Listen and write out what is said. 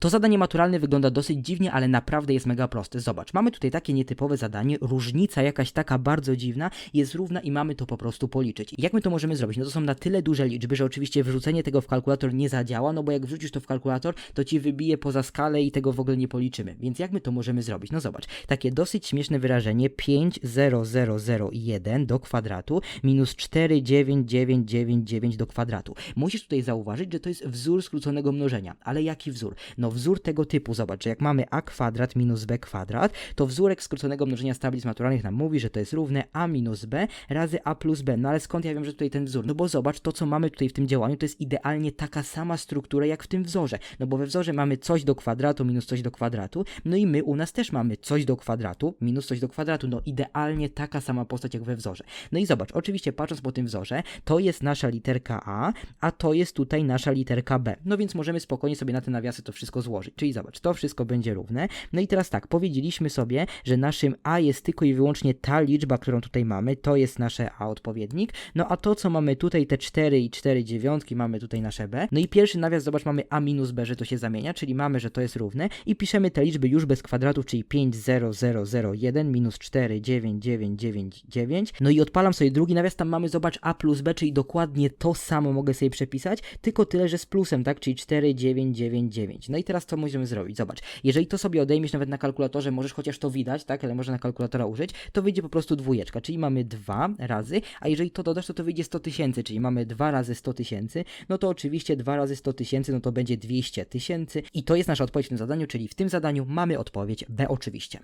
To zadanie maturalne wygląda dosyć dziwnie, ale naprawdę jest mega proste. Zobacz, mamy tutaj takie nietypowe zadanie, różnica jakaś taka bardzo dziwna jest równa i mamy to po prostu policzyć. Jak my to możemy zrobić? No to są na tyle duże liczby, że oczywiście wrzucenie tego w kalkulator nie zadziała, no bo jak wrzucisz to w kalkulator, to ci wybije poza skalę i tego w ogóle nie policzymy. Więc jak my to możemy zrobić? No zobacz, takie dosyć śmieszne wyrażenie 50001 do kwadratu minus 49999 do kwadratu. Musisz tutaj zauważyć, że to jest wzór skróconego mnożenia. Ale jaki wzór? No wzór tego typu, zobacz, że jak mamy a kwadrat minus b kwadrat, to wzórek skróconego mnożenia z tablic maturalnych nam mówi, że to jest równe a minus b razy a plus b. No ale skąd ja wiem, że tutaj ten wzór? No bo zobacz, to co mamy tutaj w tym działaniu, to jest idealnie taka sama struktura jak w tym wzorze. No bo we wzorze mamy coś do kwadratu minus coś do kwadratu, no i my u nas też mamy coś do kwadratu minus coś do kwadratu. No idealnie taka sama postać jak we wzorze. No i zobacz, oczywiście patrząc po tym wzorze, to jest nasza literka A, a to jest tutaj nasza literka B. No więc możemy spokojnie sobie na te nawiasy to wszystko złożyć. Czyli zobacz, to wszystko będzie równe. No i teraz tak, powiedzieliśmy sobie, że naszym A jest tylko i wyłącznie ta liczba, którą tutaj mamy, to jest nasze A odpowiednik. No a to, co mamy tutaj, te 4 i 4 dziewiątki, mamy tutaj nasze B. No i pierwszy nawias, zobacz, mamy A minus B, że to się zamienia, czyli mamy, że to jest równe i piszemy te liczby już bez kwadratów, czyli 50001 minus 49999. No i odpalam sobie drugi nawias, tam mamy, zobacz, A plus B, czyli dokładnie to samo mogę sobie przepisać, tylko tyle, że z plusem, tak, czyli 4999. No i teraz co możemy zrobić? Zobacz, jeżeli to sobie odejmiesz nawet na kalkulatorze, możesz chociaż to widać, tak, ale można na kalkulatora użyć, to wyjdzie po prostu dwójeczka, czyli mamy dwa razy, a jeżeli to dodasz, to to wyjdzie 100 tysięcy, czyli mamy dwa razy 100 tysięcy, no to oczywiście dwa razy 100 tysięcy, no to będzie 200 tysięcy i to jest nasza odpowiedź w tym zadaniu, czyli w tym zadaniu mamy odpowiedź B oczywiście.